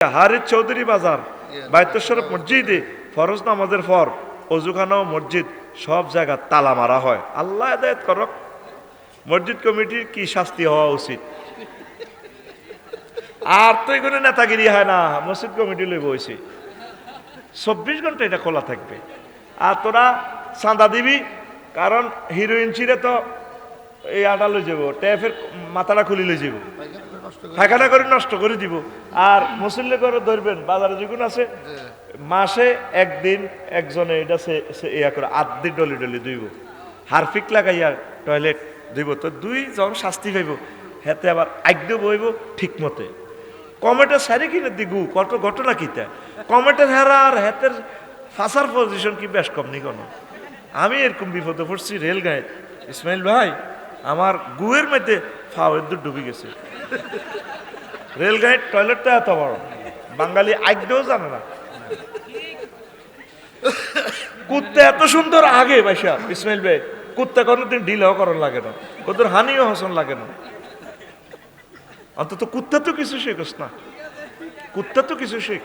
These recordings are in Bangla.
হারিদ চৌধুরী বাজার বাইতেশ্বর মসজিদে ফরজ নামাজের পর অজুখানা মসজিদ সব জায়গা তালা মারা হয়। আল্লাহ এদায়ত করক। মসজিদ কমিটির কি শাস্তি হওয়া উচিত? আর তো এগুলো নেতাগিরি হয় না মসজিদ কমিটি লই বইছে চব্বিশ ঘণ্টা এটা খোলা থাকবে। আর তোরা চাঁদা দিবি কারণ হিরোইন ছিঁড়ে তো এই আটা লই যাব ট্যাপের মাথাটা খুলি লই যাব। ফাঁকাটা করে নষ্ট করে দিব। আর মুসল্লি করে ধরবেন বাজারে যখন আছে মাসে একদিন একজনে এটা ইয়া করে দিন ডলি ডলি দুইব হারফিক লাগাইয়া টয়লেট দুইব তো দুই জন শাস্তি পাইব। হেতে আবার আজ্ঞ বইব ঠিক মতে কমেটের সারি কিনে দিগু কত ঘটনা কিতা। কমেটের হেরা আর হেতের ফাঁসার পজিশন কি বেশ কম নি কোনো। আমি এরকম বিপদে পড়ছি রেলগাঁয়ে। ইসমাইল ভাই আমার গুয়ের মধ্যে ফাওয়ের দূর ডুবে গেছে। রেলগাড়ির টয়লেটটা এত বড়, বাঙালি আজ্ঞেও জানে না। কুত্তে এত সুন্দর আগে বাইসা ইসমাইল ভাই, কুত্তে কোনোদিন ঢিলেও করার লাগে না ওদের হানিও হসন লাগে না। অন্তত কুত্তা তো কিছু শেখস না। কুত্তা তো কিছু শেখ।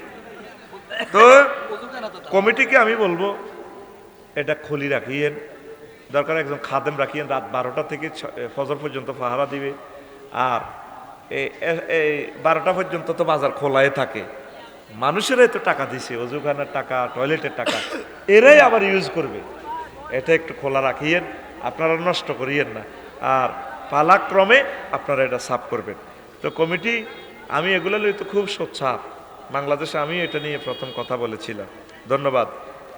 তো কমিটিকে আমি বলব, এটা খুলি রাখিয়েন। দরকার একজন খাদেম রাখিয়েন, রাত বারোটা থেকে ফজর পর্যন্ত পাহারা দিবে। আর এই বারোটা পর্যন্ত তো বাজার খোলাই থাকে। মানুষেরাই তো টাকা দিছে, অজুখানার টাকা, টয়লেটের টাকা, এরাই আবার ইউজ করবে। এটা একটু খোলা রাখিয়েন, আপনারা নষ্ট করিয়েন না। আর পালাক্রমে আপনারা এটা সাফ করবেন। তো কমিটি, আমি এগুলো লই তো খুব সোচ্ছা বাংলাদেশে আমি এটা নিয়ে প্রথম কথা বলেছিলাম। ধন্যবাদ।